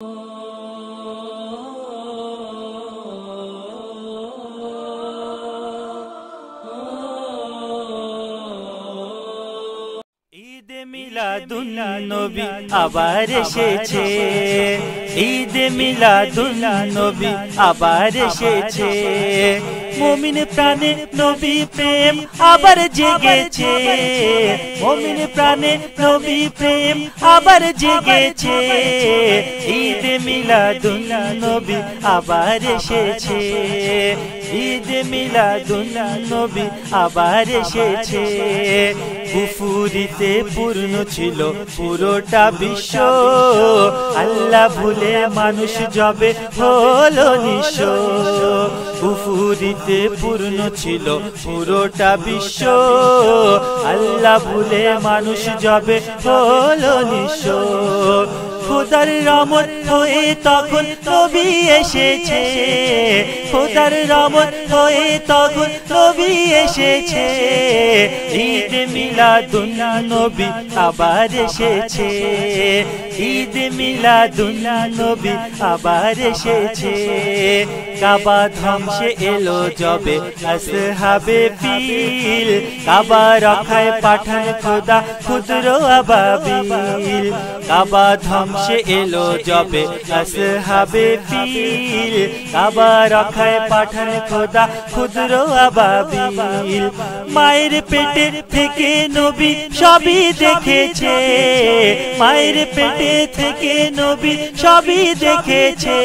ঈদ মিলাদুন নবী আবার এসেছে। ঈদ মিলাদুন নবী আবার এসেছে। মমিন প্রাণে নবী প্রেম আবার জেগেছে। মমিন প্রাণে নবী প্রেম আবার জেগেছে। ঈদ মিলাদুল নবী আবার এসেছে। ঈদ মিলাদুন নবী আবার এসেছে। কুফুরিতে পূর্ণ ছিল পুরোটা বিশ্ব। আল্লাহ ভুলে মানুষ জবে হলো নিশ কুফুরিতে পূর্ণ ছিল পুরোটা বিশ্ব। আল্লাহ ভুলে মানুষ জবে হলো নিশ খোদার রমন হয়ে তখন নবী এসেছে। খোদার রমন হয়ে তখন নবী এসেছে। ঈদ মিলাদুন নবী আবার এসেছে। ঈদ মিলাদুন নবী আবার এসেছে। কাবা ধ্বংসে এলো জবে আসহাবে পিল কাবা রক্ষায় পাঠান খোদা ক্ষুদ্র আবাবিল। কাবা ধ্বংসে এলো জবে আসহাবে পিল কাবা রক্ষায় পাঠান খোদা ক্ষুদ্র আবাবিল। মায়ের পেটে থেকে নবী সবই দেখেছে। মায়ের পেটে থেকে নবী সবই দেখেছে।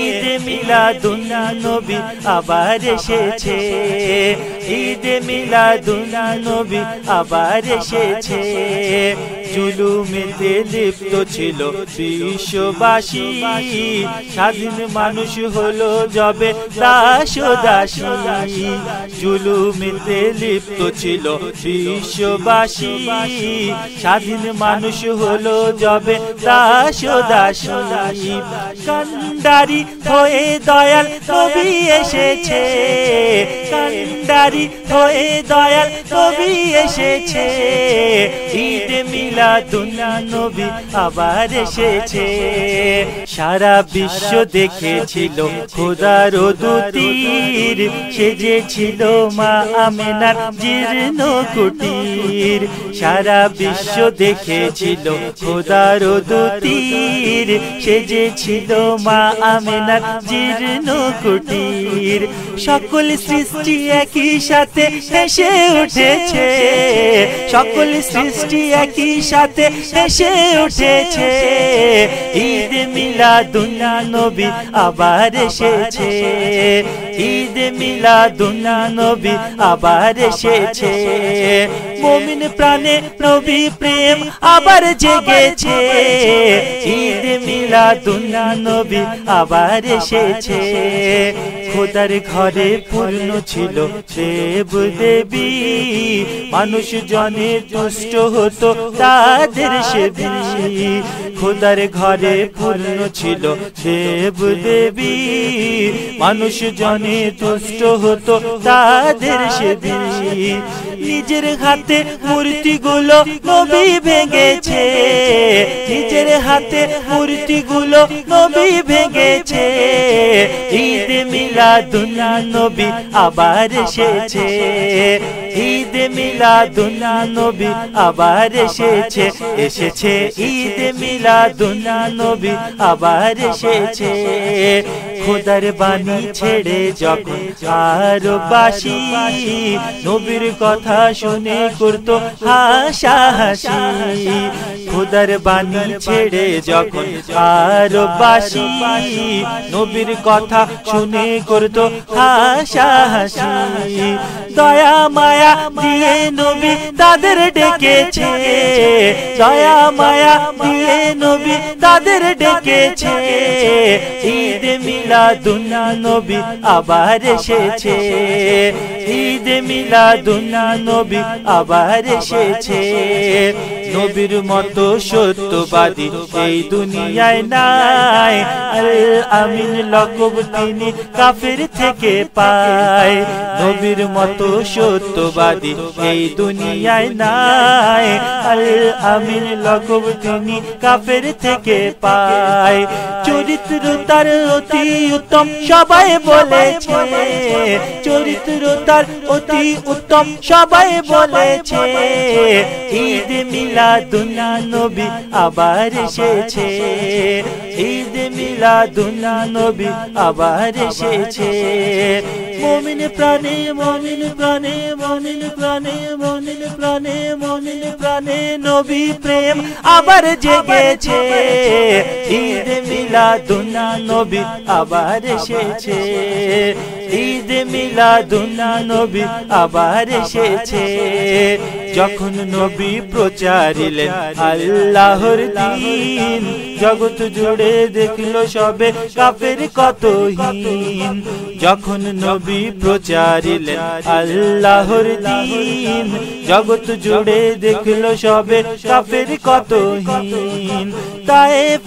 ঈদ মিলাদুন নবী আবার এসেছে। ঈদ মিলাদুন নবী আবার এসেছে। জুলুমেতে লিপ্ত ছিল বিশ্ববাসী। স্বাধীন মানুষ হলো যবে দাস দাসী জুলুমেতে লিপ্ত ছিল বিশ্ববাসী। স্বাধীন মানুষ হলো যবে দাস দাসী কান্ডারি হয়ে দয়াল কবি এসেছে। কান্ডারি হয়ে দয়াল কবি এসেছে। ঈদ মিলাদুন নবী আবার এসেছে। সারা বিশ্ব দেখেছিল খোদার দুতির সে যে ছিল মা আমেনার জীর্ণ কুটির। সারা বিশ্ব দেখেছিল খোদার দুতির সে যে ছিল মা আমেনার জীর্ণ কুটির। সকল সৃষ্টি একই সাথে হেসে উঠেছে। সকল সৃষ্টি একই সাথে হেসে উঠেছে। ঈদ মিলাদুন নবী আবার এসেছে। ঈদ মিলাদুন নবী আবার এসেছে। মমিন প্রাণে নবী প্রেম আবার জেগেছে। ঈদ মিলাদুন নবী আবার এসেছে। খোদার ঘরে পূর্ণ ছিল দেব দেবী। মানুষ জনে তুষ্ট হতো তাদের সেবী। খোদার ঘরে পূর্ণ ছিল দেব দেবী। মানুষ জনে তুষ্ট হতো তাদের সেবী। নিজের হাতে মূর্তিগুলো নবী ভেঙেছে। নিজের হাতে মূর্তিগুলো নবী ভেঙেছে। ঈদ মিলাদুন নবী আবার এসেছে। ঈদ মিলাদুন নবী আবার এসেছে। এসেছে ঈদ মিলাদুন নবী আবার এসেছে। খোদার বাণী ছেড়ে যখন আর বাসি নবীর কথা শুনে করতো হাসা হাসি খোদার বাণী ছেড়ে যখন আর বাসি নবীর কথা শুনে করতো হাসা হাসি দয়া মায়া দিয়ে নবী তাদের ডেকেছে। দয়া মায়া দিয়ে নবী তাদের ডেকেছে। ঈদ মিলা দুনা নবী আবার এসেছে। ঈদ মিলা দুনা নবী আবার এসেছে। নবীর মতো সত্যবাদী এই দুনিয়ায় নাই। আরে আমিন লকব তিনি কাফের থেকে পায়। নবীর মতো সত্যবাদী এই দুনিয়ায় নাই। আরে আমিন লকব তিনি কাফের থেকে পায়। চরিত্র তার অতি উত্তম সবাই বলেছে। চরিত্র তার অতি উত্তম সবাই বলেছে। ঈদ মিলা দুনা নবী আবার এসেছে। ঈদ মিলা দুনা নবী আবার এসেছে। মমিন প্রাণে মমিন প্রাণে মমিন প্রাণে মমিন প্রাণে মমিন প্রাণে নবী প্রেম আবার জেগেছে। ঈদ মিলা দুনা নবী আবার এসেছে। ঈদ মিলা দুনা নবী আবার এসেছে। যখন নবী প্রচারিলেন আল্লাহর দিন জগৎ জুড়ে দেখল সবে কাফের কত হীন যখন নবী প্রচারিলেন আল্লাহর দিন, জগৎ জুড়ে দেখল সবে কাফের কত হীন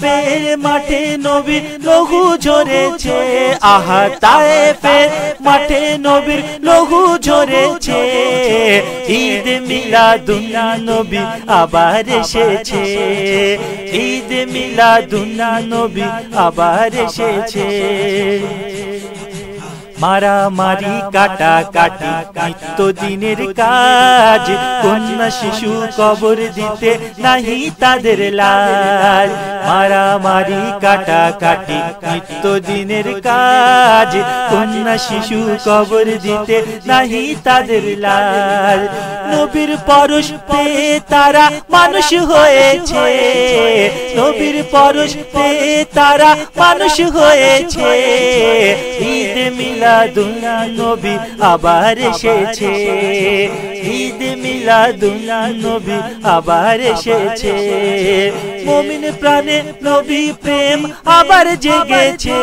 ফের মাঠে নবী লঘু ঝরেছে, আহা তায়ে ফের মাঠে নবীর লঘু ঝরেছে। ঈদ মিলাদুন্না নবী আবার এসেছে, ঈদ মিলাদুন্না নবী আবার এসেছে। মারামারি কাটা কাটি নিত্য দিনের কাজ। কন্যা শিশু কবর দিতে নাহি তাদের লাজ। মারামারি কাটা কাটি নিত্য দিনের কাজ। কন্যা শিশু কবর দিতে নাহি তাদের লাজ। নবীর পরশ পেয়ে তারা মানুষ হয়েছে। নবীর পরশ পেয়ে তারা মানুষ হয়েছে। ঈদ মিলাদুল্লাহ নবী আবার এসেছে। ঈদ মিলাদুল্লাহ নবী আবার এসেছে। মমিন প্রাণে নবী প্রেম আবার জেগেছে।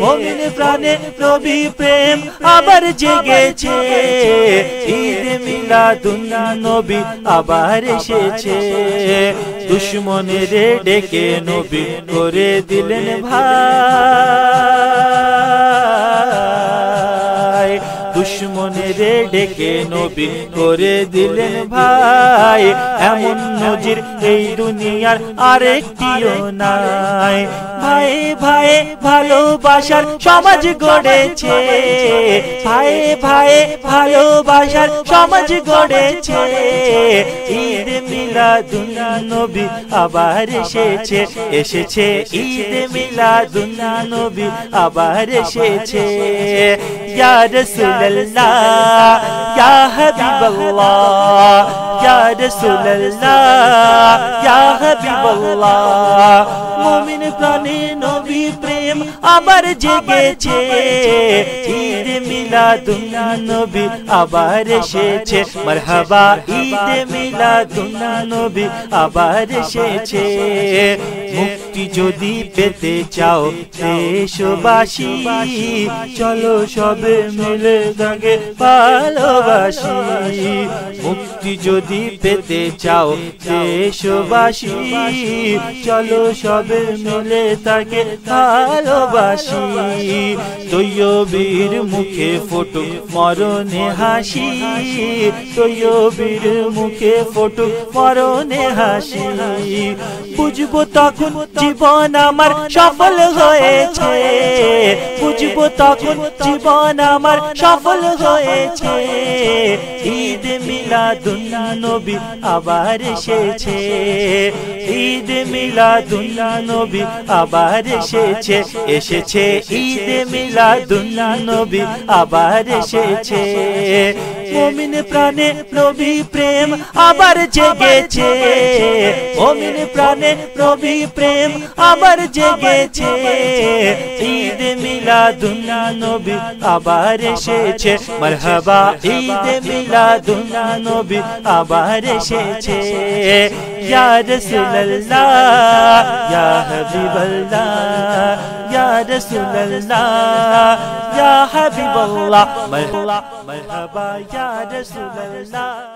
মমিন প্রাণে নবী প্রেম আবার জেগেছে। ঈদ মিলাদুল্লাহ নবী আবার এসেছে। দুশ্মনের ডেকে নবী করে দিলেন ভাই। ডেকে নবী করে দিলেন ভাই। এমন নজির এই দুনিয়ার আরেকটিও নাই। ভাই ভাই, ভালোবাসার সমাজ গড়েছে। ভাই ভাই, ভালোবাসার সমাজ গড়েছে। ঈদ মিলাদুল্লাহ নবী আবার এসেছে। এসেছে ঈদ মিলাদুল্লাহ নবী আবার এসেছে। ইয়া রাসূলুল্লাহ, ইয়া হাবিবাল্লাহ, ইয়া রাসূলুল্লাহ, ইয়া হাবিবাল্লাহ। মুমিন প্রাণে নবী প্রেম আবার জেগেছে। ঈদ মিলাদুল্লাহ নবী আবার এসেছে। মারহাবা ঈদ মিলাদুল্লাহ নবী আবার এসেছে। মুক্তি যদি পেতে চাও, দেশবাসী, চলো সবে মিলে দাগে ভালোবাসি। মুক্তি যদি পেতে চাও, দেশবাসী, চলো সবে মিলে তাকে ভালোবাসি। তৈয়বীর মুখে ফটো মরণে হাসি। তৈয়বীর মুখে ফটো মরণে হাসি। বুঝব তখন জীবন আমার সফল হয়েছে। বুঝব তখন জীবন আমার সফল হয়েছে। ঈদ মিলাদুল্লাহ নবী আবার এসেছে। ঈদ মিলাদুল্লাহ নবী আবার এসেছে। এসেছে ঈদ মিলাদুল্লাহ নবী আবার এসেছে। মমিন প্রাণে নবী প্রেম আবার জেগেছে। মমিন প্রাণে নবী প্রেম আবার জেগেছে। ঈদ মিলা মিলাদুল্লাহ নবী আবার এসেছে। মারহাবা, ঈদ মিলাদুল্লাহ নবী আবার এসেছে। ইয়া রাসূলুল্লাহ, ইয়া হাবিবাল্লাহ ইয়া রাসূলুল্লাহ ইয়া হাবিবাল্লাহ মারহাবা মারহাবা ইয়া রাসূলুল্লাহ